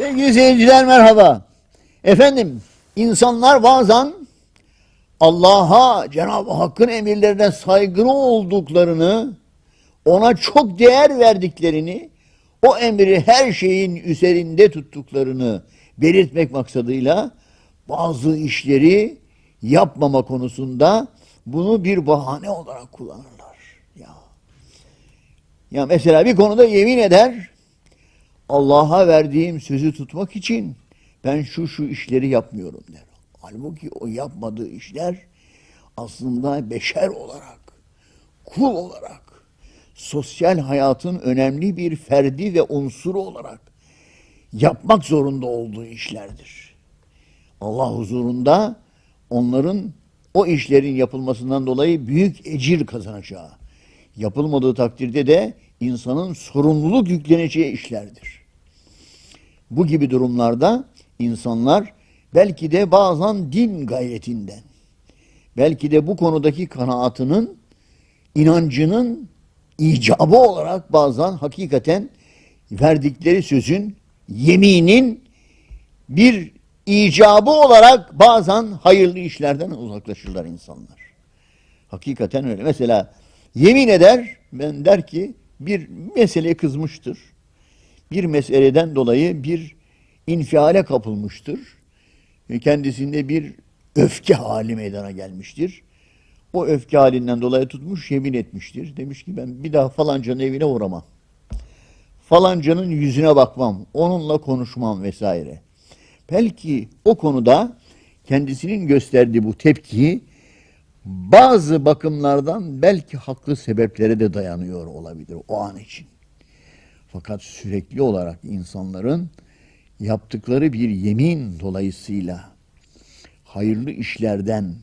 Sevgili seyirciler merhaba. Efendim insanlar bazen Allah'a Cenab-ı Hakk'ın emirlerine saygılı olduklarını, ona çok değer verdiklerini, o emri her şeyin üzerinde tuttuklarını belirtmek maksadıyla bazı işleri yapmama konusunda bunu bir bahane olarak kullanırlar. Ya. Ya mesela bir konuda yemin eder, Allah'a verdiğim sözü tutmak için ben şu şu işleri yapmıyorum der. Halbuki o yapmadığı işler aslında beşer olarak, kul olarak, sosyal hayatın önemli bir ferdi ve unsuru olarak yapmak zorunda olduğu işlerdir. Allah huzurunda onların o işlerin yapılmasından dolayı büyük ecir kazanacağı, yapılmadığı takdirde de insanın sorumluluk yükleneceği işlerdir. Bu gibi durumlarda insanlar belki de bazen din gayretinden, belki de bu konudaki kanaatının, inancının icabı olarak bazen hakikaten verdikleri sözün, yeminin bir icabı olarak bazen hayırlı işlerden uzaklaşırlar insanlar. Hakikaten öyle. Mesela yemin eder, ben der ki bir meseleye kızmıştır. Bir meseleden dolayı bir infiale kapılmıştır. Ve kendisinde bir öfke hali meydana gelmiştir. O öfke halinden dolayı tutmuş yemin etmiştir. Demiş ki ben bir daha falancanın evine uğramam. Falancanın yüzüne bakmam. Onunla konuşmam vesaire. Belki o konuda kendisinin gösterdiği bu tepki bazı bakımlardan belki haklı sebeplere de dayanıyor olabilir o an için. Fakat sürekli olarak insanların yaptıkları bir yemin dolayısıyla hayırlı işlerden,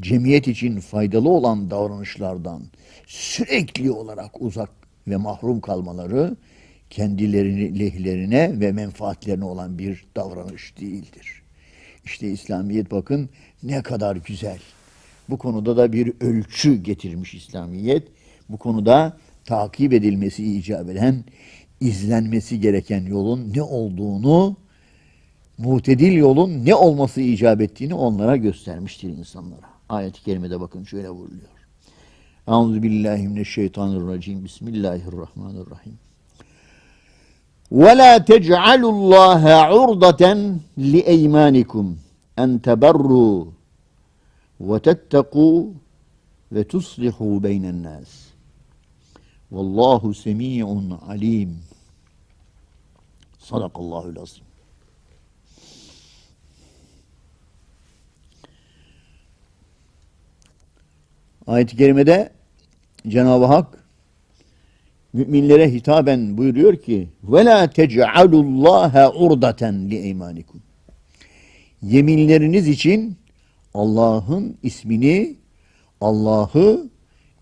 cemiyet için faydalı olan davranışlardan sürekli olarak uzak ve mahrum kalmaları kendilerini lehlerine ve menfaatlerine olan bir davranış değildir. İşte İslamiyet bakın ne kadar güzel. Bu konuda da bir ölçü getirmiş İslamiyet. Bu konuda takip edilmesi icap eden, izlenmesi gereken yolun ne olduğunu, muhtedil yolun ne olması icap ettiğini onlara göstermiştir insanlara. Ayet-i kerimede bakın şöyle vuruluyor. Euzu billahi mineşşeytanirracim. Bismillahirrahmanirrahim. Ve la tec'alullaha urdaten li eymanikum en teberru ve tettequ ve tuslihu beynen nas. Vallahu semi'un alim. Sadakallahul azim. Ayet-i kerimede Cenab-ı Hak müminlere hitaben buyuruyor ki ve la tec'alullaha urdaten li eymanikum. Yeminleriniz için Allah'ın ismini, Allah'ı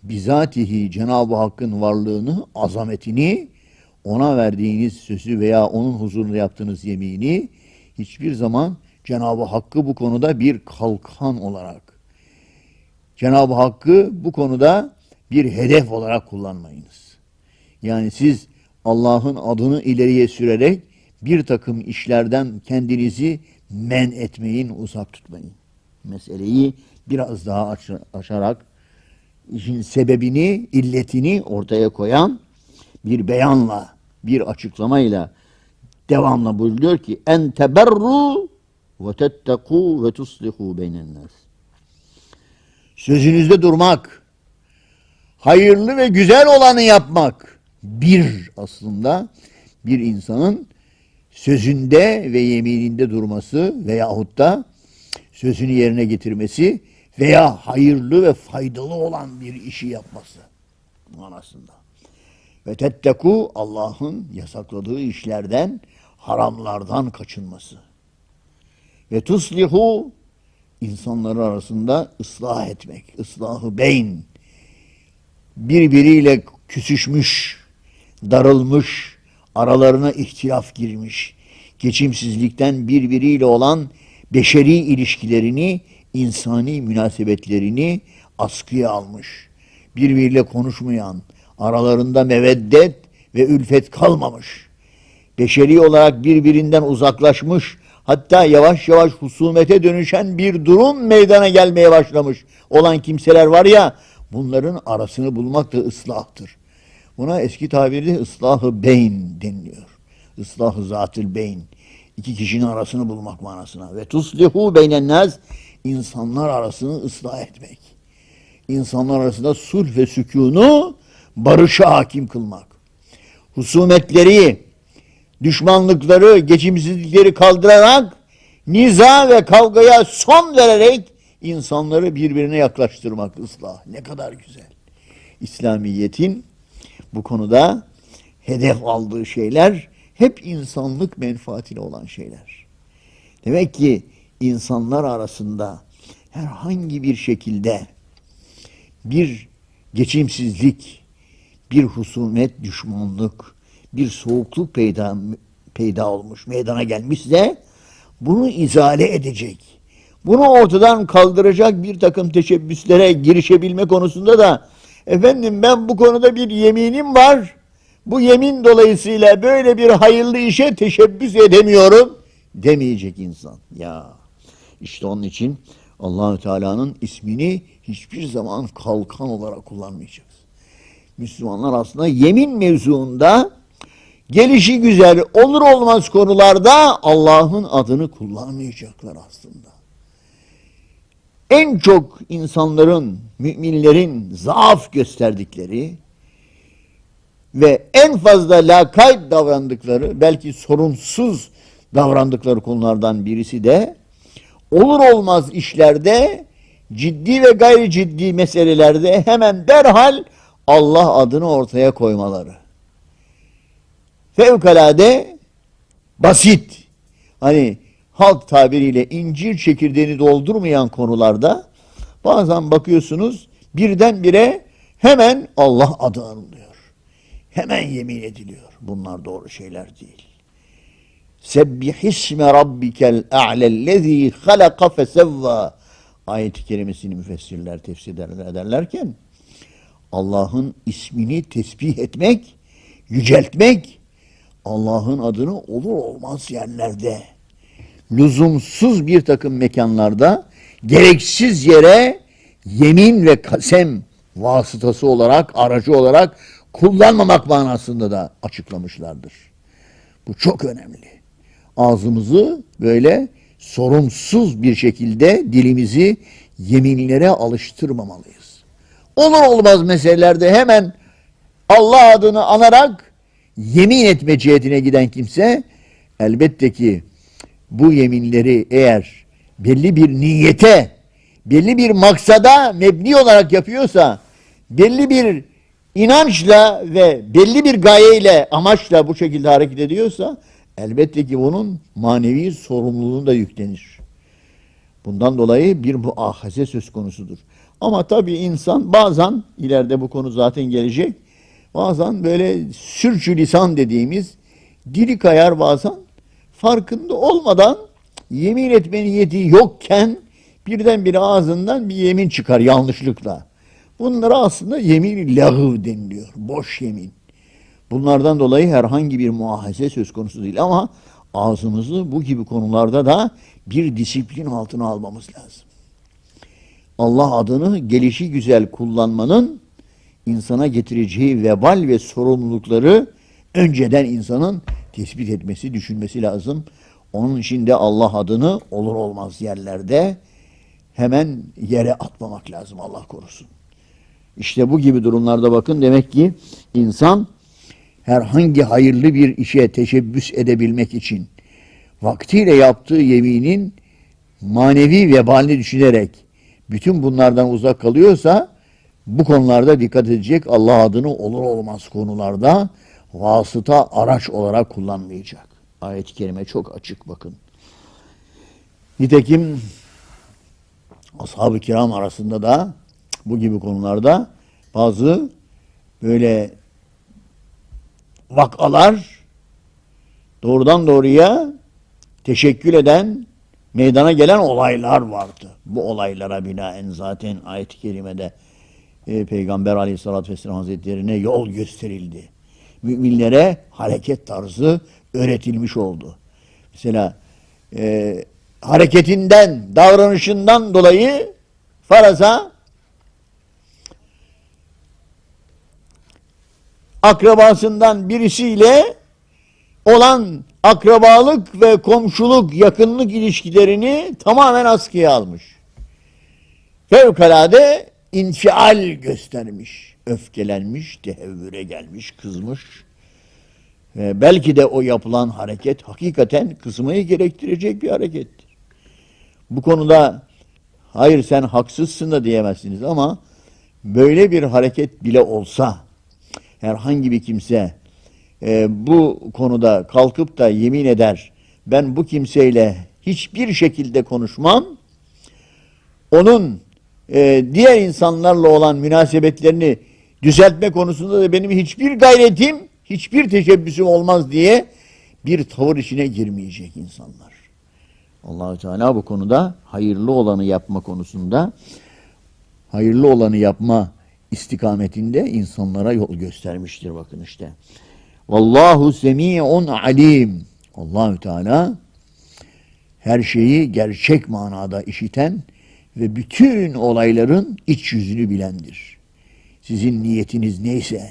bizatihi Cenab-ı Hakk'ın varlığını, azametini, ona verdiğiniz sözü veya onun huzurunda yaptığınız yemini hiçbir zaman Cenab-ı Hakk'ı bu konuda bir kalkan olarak, Cenab-ı Hakk'ı bu konuda bir hedef olarak kullanmayınız. Yani siz Allah'ın adını ileriye sürerek bir takım işlerden kendinizi men etmeyin, uzak tutmayın. Meseleyi biraz daha aç açarak işin sebebini, illetini ortaya koyan bir beyanla, bir açıklamayla devamlı buyuruyor ki en teberru ve tetteku ve tuslihu beynen nas. Sözünüzde durmak, hayırlı ve güzel olanı yapmak bir aslında bir insanın sözünde ve yemininde durması veyahut da sözünü yerine getirmesi veya hayırlı ve faydalı olan bir işi yapması manasında. Ve tetteku Allah'ın yasakladığı işlerden, haramlardan kaçınması. Ve tuslihu insanları arasında ıslah etmek, ıslahı beyn. Birbiriyle küsüşmüş, darılmış, aralarına ihtilaf girmiş, geçimsizlikten birbiriyle olan beşeri ilişkilerini, insani münasebetlerini askıya almış. Birbiriyle konuşmayan, aralarında meveddet ve ülfet kalmamış. beşeri olarak birbirinden uzaklaşmış, hatta yavaş yavaş husumete dönüşen bir durum meydana gelmeye başlamış olan kimseler var ya, bunların arasını bulmak da ıslahtır. Buna eski tabirle ıslahı beyn deniliyor. Islahı zatül beyn. İki kişinin arasını bulmak manasına. Ve tuslihu beynen insanlar arasını ıslah etmek. İnsanlar arasında sulh ve sükunu barışa hakim kılmak. Husumetleri, düşmanlıkları, geçimsizlikleri kaldırarak niza ve kavgaya son vererek insanları birbirine yaklaştırmak ıslah. Ne kadar güzel. İslamiyet'in bu konuda hedef aldığı şeyler hep insanlık menfaatine olan şeyler. Demek ki insanlar arasında herhangi bir şekilde bir geçimsizlik, bir husumet, düşmanlık, bir soğukluk peyda, peyda olmuş, meydana gelmişse bunu izale edecek. Bunu ortadan kaldıracak bir takım teşebbüslere girişebilme konusunda da efendim ben bu konuda bir yeminim var. Bu yemin dolayısıyla böyle bir hayırlı işe teşebbüs edemiyorum demeyecek insan. Ya işte onun için Allahü Teala'nın ismini hiçbir zaman kalkan olarak kullanmayacağız. Müslümanlar aslında yemin mevzuunda gelişi güzel olur olmaz konularda Allah'ın adını kullanmayacaklar aslında. En çok insanların, müminlerin zaaf gösterdikleri ve en fazla lakayt davrandıkları, belki sorunsuz davrandıkları konulardan birisi de olur olmaz işlerde, ciddi ve gayri ciddi meselelerde hemen derhal Allah adını ortaya koymaları. Fevkalade basit, hani halk tabiriyle incir çekirdeğini doldurmayan konularda bazen bakıyorsunuz birdenbire hemen Allah adı anılıyor. Hemen yemin ediliyor. Bunlar doğru şeyler değil. Sebbihisme rabbikel a'lellezî halaka fesevva ayet-i kerimesini müfessirler tefsir ederlerken Allah'ın ismini tesbih etmek, yüceltmek, Allah'ın adını olur olmaz yerlerde, lüzumsuz bir takım mekanlarda, gereksiz yere yemin ve kasem vasıtası olarak, aracı olarak kullanmamak manasında da açıklamışlardır. Bu çok önemli. Ağzımızı böyle sorumsuz bir şekilde dilimizi yeminlere alıştırmamalıyız. Olur olmaz meselelerde hemen Allah adını anarak yemin etme cihetine giden kimse elbette ki bu yeminleri eğer belli bir niyete, belli bir maksada mebni olarak yapıyorsa, belli bir inançla ve belli bir gayeyle, amaçla bu şekilde hareket ediyorsa elbette ki bunun manevi sorumluluğunu da yüklenir. Bundan dolayı bir muahaze söz konusudur. Ama tabii insan bazen ileride bu konu zaten gelecek. Bazen böyle sürçü lisan dediğimiz dili kayar bazen farkında olmadan yemin etme niyeti yokken birdenbire ağzından bir yemin çıkar yanlışlıkla. Bunlara aslında yemin lagıv deniliyor. Boş yemin. Bunlardan dolayı herhangi bir muahaze söz konusu değil ama ağzımızı bu gibi konularda da bir disiplin altına almamız lazım. Allah adını gelişi güzel kullanmanın insana getireceği vebal ve sorumlulukları önceden insanın tespit etmesi, düşünmesi lazım. Onun için de Allah adını olur olmaz yerlerde hemen yere atmamak lazım Allah korusun. İşte bu gibi durumlarda bakın demek ki insan herhangi hayırlı bir işe teşebbüs edebilmek için vaktiyle yaptığı yeminin manevi vebalini düşünerek bütün bunlardan uzak kalıyorsa bu konularda dikkat edecek Allah adını olur olmaz konularda vasıta araç olarak kullanmayacak. Ayet-i kerime çok açık bakın. Nitekim ashab-ı kiram arasında da bu gibi konularda bazı böyle vakalar doğrudan doğruya teşekkül eden meydana gelen olaylar vardı. Bu olaylara binaen zaten ayet-i kerimede e, Peygamber aleyhissalatü vesselam hazretlerine yol gösterildi. Müminlere hareket tarzı öğretilmiş oldu. Mesela e, hareketinden, davranışından dolayı faraza akrabasından birisiyle olan akrabalık ve komşuluk, yakınlık ilişkilerini tamamen askıya almış. Fevkalade infial göstermiş, öfkelenmiş, tehevvüre gelmiş, kızmış. Ve belki de o yapılan hareket hakikaten kızmayı gerektirecek bir harekettir. Bu konuda hayır sen haksızsın da diyemezsiniz ama böyle bir hareket bile olsa herhangi bir kimse e, bu konuda kalkıp da yemin eder ben bu kimseyle hiçbir şekilde konuşmam onun e, diğer insanlarla olan münasebetlerini düzeltme konusunda da benim hiçbir gayretim hiçbir teşebbüsüm olmaz diye bir tavır içine girmeyecek insanlar. Allahü Teala bu konuda hayırlı olanı yapma konusunda hayırlı olanı yapma istikametinde insanlara yol göstermiştir bakın işte. Vallahu semi'un alim. Allahü Teala her şeyi gerçek manada işiten ve bütün olayların iç yüzünü bilendir. Sizin niyetiniz neyse,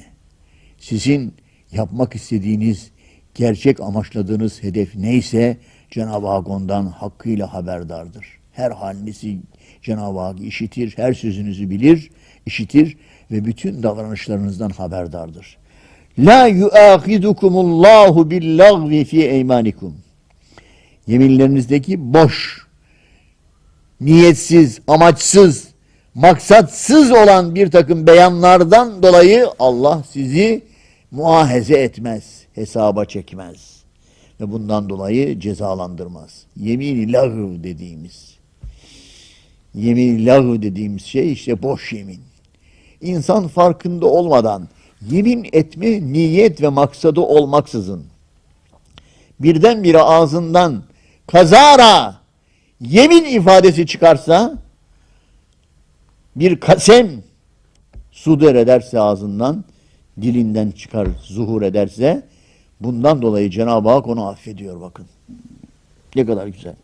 sizin yapmak istediğiniz, gerçek amaçladığınız hedef neyse Cenab-ı Hak ondan hakkıyla haberdardır. Her halinizi Cenab-ı Hak işitir, her sözünüzü bilir, işitir ve bütün davranışlarınızdan haberdardır. La yuahidukumullahu billagvi fi eymanikum. Yeminlerinizdeki boş, niyetsiz, amaçsız, maksatsız olan bir takım beyanlardan dolayı Allah sizi muahaze etmez, hesaba çekmez. Ve bundan dolayı cezalandırmaz. Yemin-i lagv dediğimiz, yemin-i lagv dediğimiz şey işte boş yemin. İnsan farkında olmadan yemin etme niyet ve maksadı olmaksızın birdenbire ağzından kazara yemin ifadesi çıkarsa bir kasem sudur ederse ağzından dilinden çıkar zuhur ederse bundan dolayı Cenab-ı Hak onu affediyor bakın. Ne kadar güzel.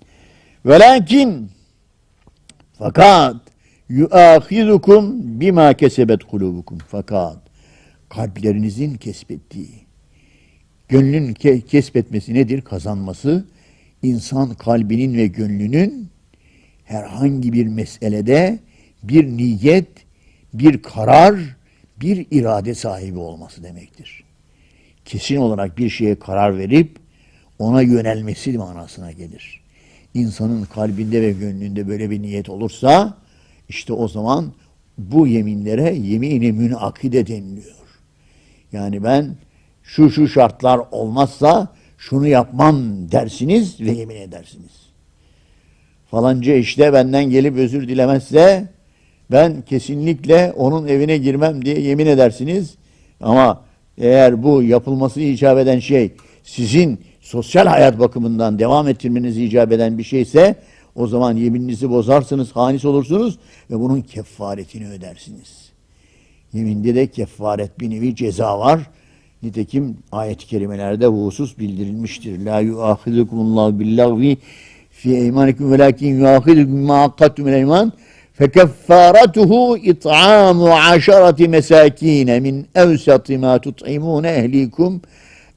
Velakin fakat yuahizukum bima kesebet kulubukum. Fakat kalplerinizin kesbettiği, gönlün ke kesbetmesi nedir? Kazanması, insan kalbinin ve gönlünün herhangi bir meselede bir niyet, bir karar, bir irade sahibi olması demektir. Kesin olarak bir şeye karar verip ona yönelmesi manasına gelir. İnsanın kalbinde ve gönlünde böyle bir niyet olursa işte o zaman bu yeminlere yemini münakide deniliyor. Yani ben şu şu şartlar olmazsa şunu yapmam dersiniz ve yemin edersiniz. Falanca işte benden gelip özür dilemezse ben kesinlikle onun evine girmem diye yemin edersiniz. Ama eğer bu yapılması icap eden şey sizin sosyal hayat bakımından devam ettirmenizi icap eden bir şeyse o zaman yemininizi bozarsınız, hanis olursunuz ve bunun kefaretini ödersiniz. Yeminde de kefaret bir nevi ceza var. Nitekim ayet-i kerimelerde bu husus bildirilmiştir. La yuahidukumullahu billahvi fi eymanikum velakin yuahidukum ma akkattum el eyman fekeffaratuhu it'amu aşarati mesakine min evsati ma tut'imune ehlikum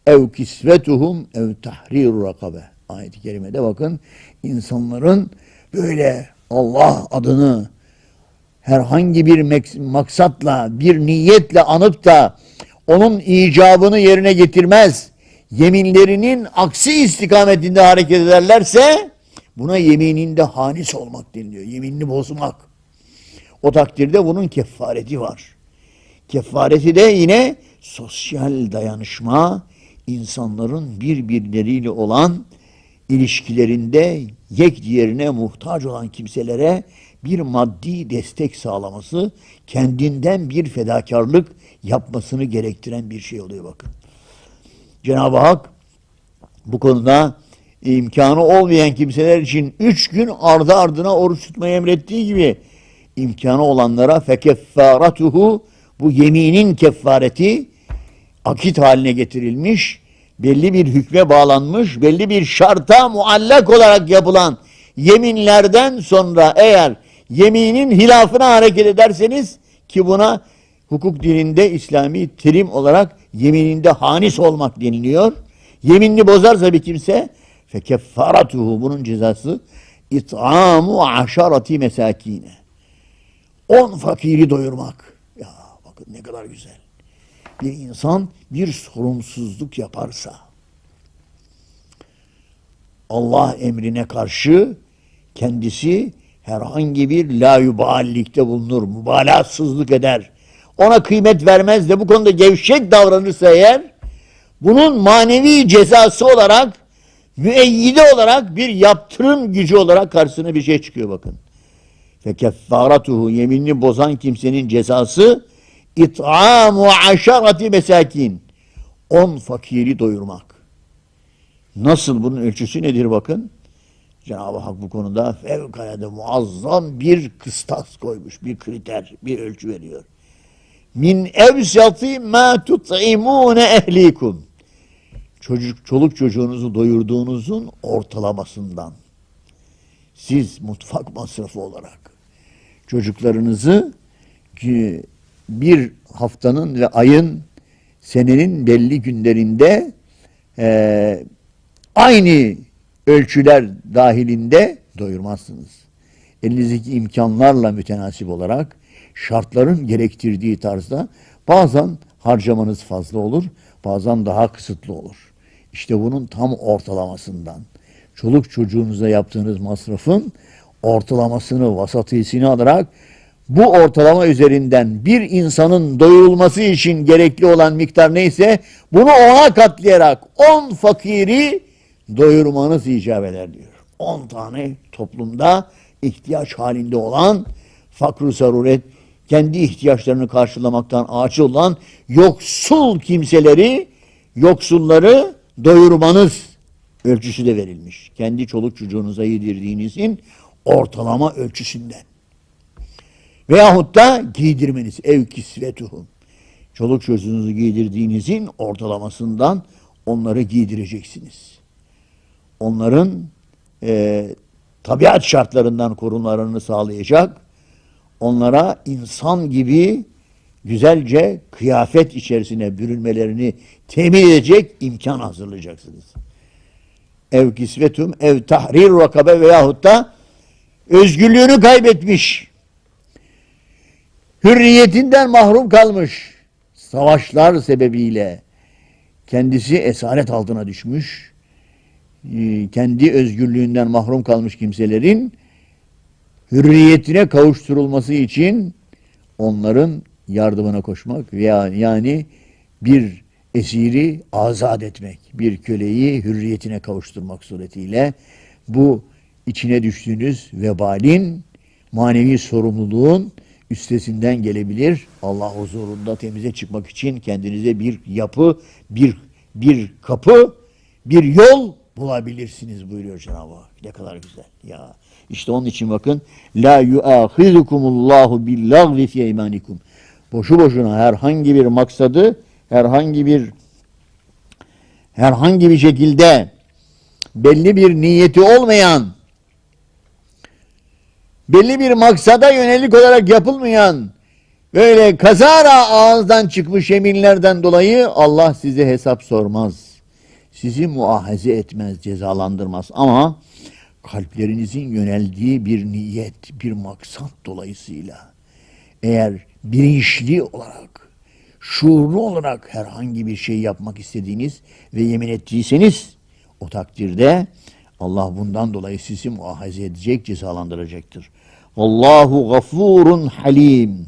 ev kisvetuhum ev tahriru rakabe. Ayet-i kerimede bakın insanların böyle Allah adını herhangi bir maksatla, bir niyetle anıp da onun icabını yerine getirmez, yeminlerinin aksi istikametinde hareket ederlerse buna yemininde hanis olmak deniliyor. Yeminini bozmak. O takdirde bunun kefareti var. Kefareti de yine sosyal dayanışma, insanların birbirleriyle olan ilişkilerinde yek diğerine muhtaç olan kimselere bir maddi destek sağlaması, kendinden bir fedakarlık yapmasını gerektiren bir şey oluyor bakın. Cenab-ı Hak bu konuda imkanı olmayan kimseler için üç gün ardı ardına oruç tutmayı emrettiği gibi imkanı olanlara fekeffaratuhu bu yeminin kefareti akit haline getirilmiş belli bir hükme bağlanmış, belli bir şarta muallak olarak yapılan yeminlerden sonra eğer yeminin hilafına hareket ederseniz ki buna hukuk dininde İslami terim olarak yemininde hanis olmak deniliyor. Yeminini bozarsa bir kimse fekeffaratuhu bunun cezası it'amu aşarati mesakine. On fakiri doyurmak. Ya bakın ne kadar güzel. Bir insan bir sorumsuzluk yaparsa Allah emrine karşı kendisi herhangi bir layuballikte bulunur, mübalağasızlık eder. Ona kıymet vermez de bu konuda gevşek davranırsa eğer bunun manevi cezası olarak müeyyide olarak bir yaptırım gücü olarak karşısına bir şey çıkıyor bakın. Fe keffaratuhu yeminini bozan kimsenin cezası it'amu aşarati mesakin. On fakiri doyurmak. Nasıl bunun ölçüsü nedir bakın? Cenab-ı Hak bu konuda fevkalade muazzam bir kıstas koymuş, bir kriter, bir ölçü veriyor. Min evsati ma tut'imune ehlikum. Çocuk, çoluk çocuğunuzu doyurduğunuzun ortalamasından. Siz mutfak masrafı olarak çocuklarınızı ki bir haftanın ve ayın senenin belli günlerinde eee aynı ölçüler dahilinde doyurmazsınız. Elinizdeki imkanlarla mütenasip olarak şartların gerektirdiği tarzda bazen harcamanız fazla olur, bazen daha kısıtlı olur. İşte bunun tam ortalamasından. Çoluk çocuğunuza yaptığınız masrafın ortalamasını, vasatiyesini alarak bu ortalama üzerinden bir insanın doyurulması için gerekli olan miktar neyse bunu ona katlayarak 10 fakiri doyurmanız icap eder diyor. 10 tane toplumda ihtiyaç halinde olan fakr zaruret kendi ihtiyaçlarını karşılamaktan acil olan yoksul kimseleri, yoksulları doyurmanız ölçüsü de verilmiş. Kendi çoluk çocuğunuza yedirdiğinizin ortalama ölçüsünden. Veyahut da giydirmeniz. Ev kisvetuhum. Çoluk çocuğunuzu giydirdiğinizin ortalamasından onları giydireceksiniz. Onların e, tabiat şartlarından korunmalarını sağlayacak, onlara insan gibi güzelce kıyafet içerisine bürünmelerini temin edecek imkan hazırlayacaksınız. Ev kisvetum, ev tahrir rakabe veyahut da özgürlüğünü kaybetmiş, hürriyetinden mahrum kalmış, savaşlar sebebiyle kendisi esaret altına düşmüş, e, kendi özgürlüğünden mahrum kalmış kimselerin hürriyetine kavuşturulması için onların yardımına koşmak veya yani bir esiri azat etmek, bir köleyi hürriyetine kavuşturmak suretiyle bu içine düştüğünüz vebalin, manevi sorumluluğun üstesinden gelebilir. Allah huzurunda temize çıkmak için kendinize bir yapı, bir bir kapı, bir yol bulabilirsiniz buyuruyor Cenab-ı Hak. Ne kadar güzel. Ya işte onun için bakın la yuahizukumullahu billagvi fi eymanikum. Boşu boşuna herhangi bir maksadı, herhangi bir herhangi bir şekilde belli bir niyeti olmayan belli bir maksada yönelik olarak yapılmayan böyle kazara ağızdan çıkmış yeminlerden dolayı Allah size hesap sormaz. Sizi muahaze etmez, cezalandırmaz ama kalplerinizin yöneldiği bir niyet, bir maksat dolayısıyla eğer bilinçli olarak, şuurlu olarak herhangi bir şey yapmak istediğiniz ve yemin ettiyseniz o takdirde Allah bundan dolayı sizi muahaze edecek, cezalandıracaktır. Allahu gafurun halim.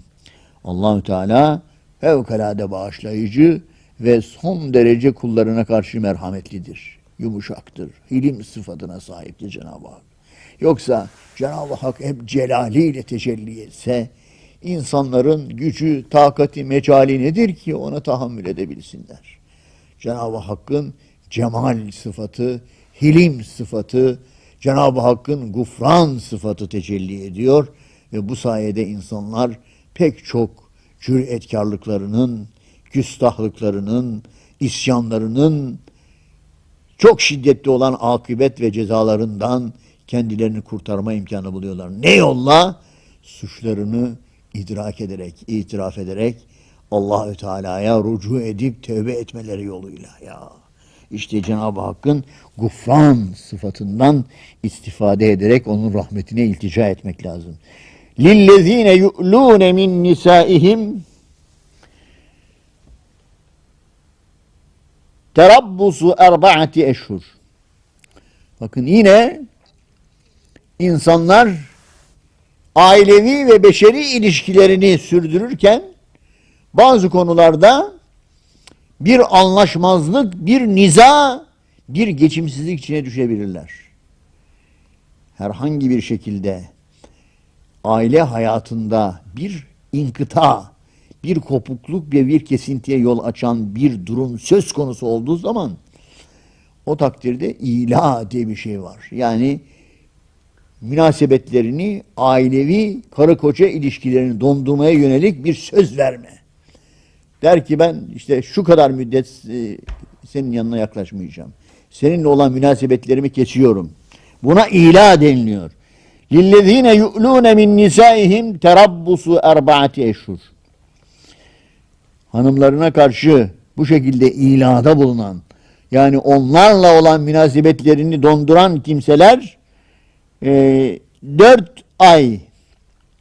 Allahü Teala fevkalade bağışlayıcı ve son derece kullarına karşı merhametlidir. Yumuşaktır. Hilim sıfatına sahiptir Cenab-ı Hak. Yoksa Cenab-ı Hak hep celaliyle tecelli etse insanların gücü, takati, mecali nedir ki ona tahammül edebilsinler. Cenab-ı Hakk'ın cemal sıfatı, hilim sıfatı, Cenab-ı Hakk'ın gufran sıfatı tecelli ediyor ve bu sayede insanlar pek çok cüretkarlıklarının, küstahlıklarının, isyanlarının çok şiddetli olan akıbet ve cezalarından kendilerini kurtarma imkanı buluyorlar. Ne yolla? Suçlarını idrak ederek, itiraf ederek Allahü Teala'ya rucu edip tövbe etmeleri yoluyla ya. İşte Cenab-ı Hakk'ın gufran sıfatından istifade ederek onun rahmetine iltica etmek lazım. Lillezine yu'lune min nisaihim terabbusu erba'ati eşhur. Bakın yine insanlar ailevi ve beşeri ilişkilerini sürdürürken bazı konularda bir anlaşmazlık, bir niza, bir geçimsizlik içine düşebilirler. Herhangi bir şekilde aile hayatında bir inkıta, bir kopukluk ve bir kesintiye yol açan bir durum söz konusu olduğu zaman o takdirde ila diye bir şey var. Yani münasebetlerini, ailevi karı koca ilişkilerini dondurmaya yönelik bir söz verme. Der ki ben işte şu kadar müddet e, senin yanına yaklaşmayacağım. Seninle olan münasebetlerimi kesiyorum. Buna ila deniliyor. لِلَّذ۪ينَ يُؤْلُونَ مِنْ نِسَائِهِمْ تَرَبُّسُ اَرْبَعَةِ eşhur. Hanımlarına karşı bu şekilde ilada bulunan, yani onlarla olan münasebetlerini donduran kimseler e, dört ay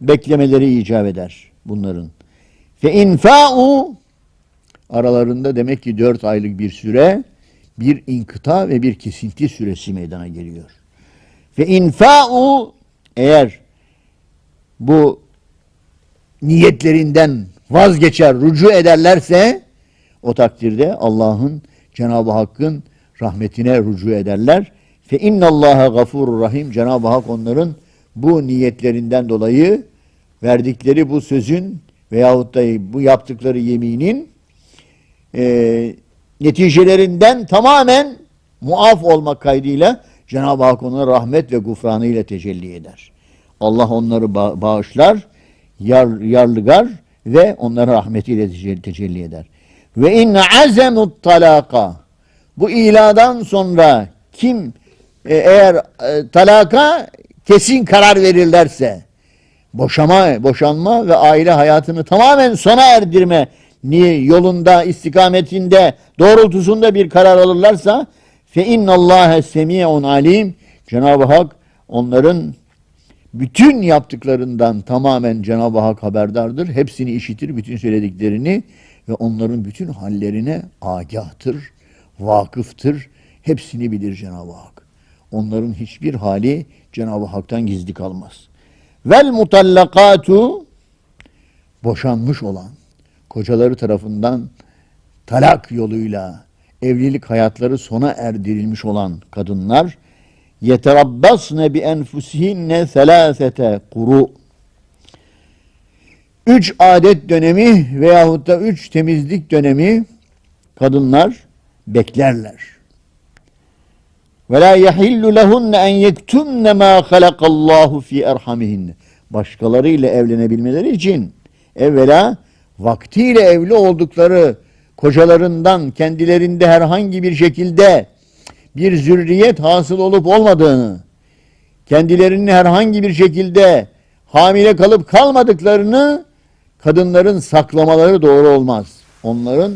beklemeleri icap eder bunların. Fe infa'u aralarında demek ki dört aylık bir süre bir inkıta ve bir kesinti süresi meydana geliyor. Ve infa'u eğer bu niyetlerinden vazgeçer, rucu ederlerse o takdirde Allah'ın Cenab-ı Hakk'ın rahmetine rucu ederler. Fe innallaha gafurur rahim. Cenab-ı Hak onların bu niyetlerinden dolayı verdikleri bu sözün veyahut da bu yaptıkları yeminin e, neticelerinden tamamen muaf olmak kaydıyla Cenab-ı Hak onlara rahmet ve gufranı ile tecelli eder. Allah onları ba- bağışlar, yar, yarlıgar ve onlara rahmetiyle tecelli- tecelli eder. Ve in azemut talaka bu iladan sonra kim e, eğer e, talaka kesin karar verirlerse boşama, boşanma ve aile hayatını tamamen sona erdirme ni yolunda, istikametinde, doğrultusunda bir karar alırlarsa fe innallâhe semi'un alim Cenab-ı Hak onların bütün yaptıklarından tamamen Cenab-ı Hak haberdardır. Hepsini işitir, bütün söylediklerini ve onların bütün hallerine agahtır, vakıftır. Hepsini bilir Cenab-ı Hak. Onların hiçbir hali Cenab-ı Hak'tan gizli kalmaz. Vel mutallakatu boşanmış olan, kocaları tarafından talak yoluyla evlilik hayatları sona erdirilmiş olan kadınlar yeterabbasne bi enfusihinne selasete kuru üç adet dönemi veyahut da üç temizlik dönemi kadınlar beklerler. Ve la yahillu lehunne en yektumne ma halakallahu fi erhamihinne. Başkalarıyla evlenebilmeleri için evvela vaktiyle evli oldukları kocalarından kendilerinde herhangi bir şekilde bir zürriyet hasıl olup olmadığını, kendilerinin herhangi bir şekilde hamile kalıp kalmadıklarını kadınların saklamaları doğru olmaz. Onların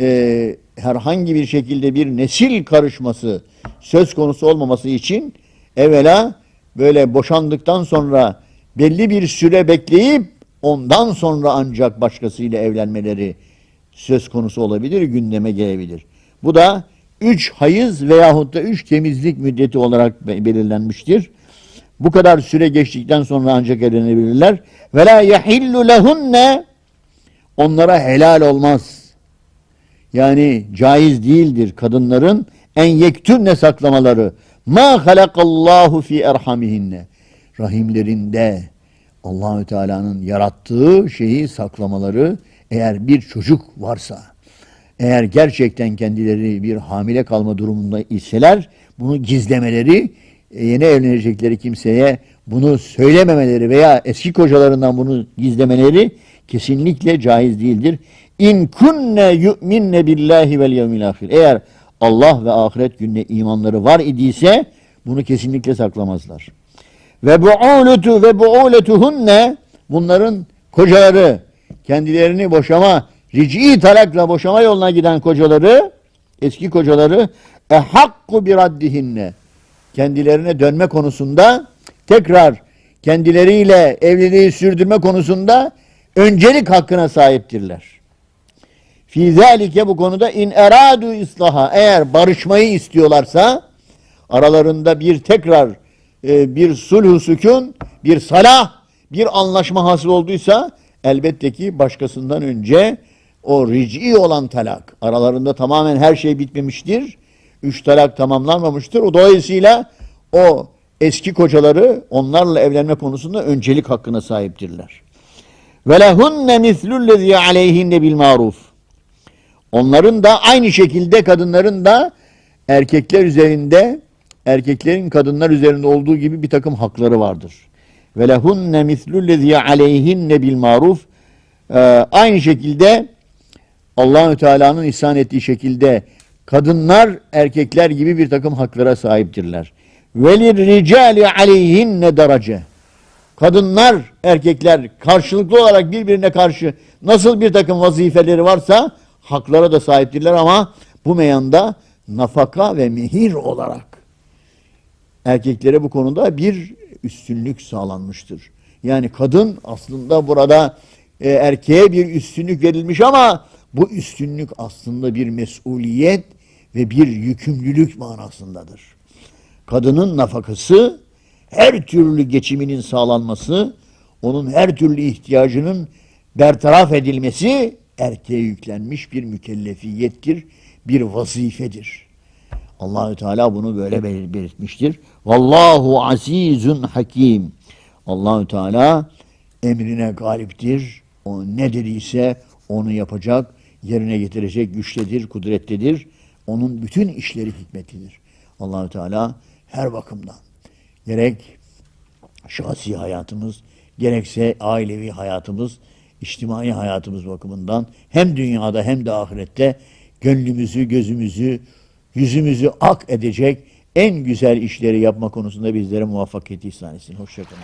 e, herhangi bir şekilde bir nesil karışması söz konusu olmaması için evvela böyle boşandıktan sonra belli bir süre bekleyip ondan sonra ancak başkasıyla evlenmeleri söz konusu olabilir, gündeme gelebilir. Bu da üç hayız veyahut da üç temizlik müddeti olarak be- belirlenmiştir. Bu kadar süre geçtikten sonra ancak evlenebilirler. Ve la yahillu lehunne onlara helal olmaz. Yani caiz değildir kadınların en yektünne saklamaları. Ma halakallahu fi erhamihinne. Rahimlerinde Allahü Teala'nın yarattığı şeyi saklamaları eğer bir çocuk varsa eğer gerçekten kendileri bir hamile kalma durumunda iseler bunu gizlemeleri e, yeni evlenecekleri kimseye bunu söylememeleri veya eski kocalarından bunu gizlemeleri kesinlikle caiz değildir. İn kunne yu'minne billahi vel yevmil ahir. Eğer Allah ve ahiret gününe imanları var idiyse bunu kesinlikle saklamazlar. Ve bu'uletu ve bu'uletuhunne bunların kocaları. Kendilerini boşama rici talakla boşama yoluna giden kocaları eski kocaları e hakku bir raddihinne kendilerine dönme konusunda tekrar kendileriyle evliliği sürdürme konusunda öncelik hakkına sahiptirler. Fi zalike bu konuda in eradu islaha. Eğer barışmayı istiyorlarsa aralarında bir tekrar e, bir sulhu sükun, bir salah, bir anlaşma hasıl olduysa elbette ki başkasından önce o rici olan talak aralarında tamamen her şey bitmemiştir. Üç talak tamamlanmamıştır. O dolayısıyla o eski kocaları onlarla evlenme konusunda öncelik hakkına sahiptirler. Ve lehunne mislullezî aleyhinne bil maruf. Onların da aynı şekilde kadınların da erkekler üzerinde erkeklerin kadınlar üzerinde olduğu gibi bir takım hakları vardır. Ve lehunne mislullezî aleyhinne bil maruf. Aynı şekilde Allahü Teala'nın ihsan ettiği şekilde kadınlar erkekler gibi bir takım haklara sahiptirler. Velir ricali aleyhinne derece. Kadınlar, erkekler karşılıklı olarak birbirine karşı nasıl bir takım vazifeleri varsa haklara da sahiptirler ama bu meyanda nafaka ve mihir olarak erkeklere bu konuda bir üstünlük sağlanmıştır. Yani kadın aslında burada e, erkeğe bir üstünlük verilmiş ama bu üstünlük aslında bir mesuliyet ve bir yükümlülük manasındadır. Kadının nafakası, her türlü geçiminin sağlanması, onun her türlü ihtiyacının bertaraf edilmesi erkeğe yüklenmiş bir mükellefiyettir, bir vazifedir. Allahü Teala bunu böyle belir- belirtmiştir. Vallahu azizun hakim. Allahü Teala emrine galiptir. O ne dediyse onu yapacak, yerine getirecek güçtedir, kudrettedir. Onun bütün işleri hikmetlidir. Allahü Teala her bakımdan gerek şahsi hayatımız, gerekse ailevi hayatımız, içtimai hayatımız bakımından hem dünyada hem de ahirette gönlümüzü, gözümüzü, yüzümüzü ak edecek en güzel işleri yapma konusunda bizlere muvaffakiyet ihsan etsin. Hoşçakalın.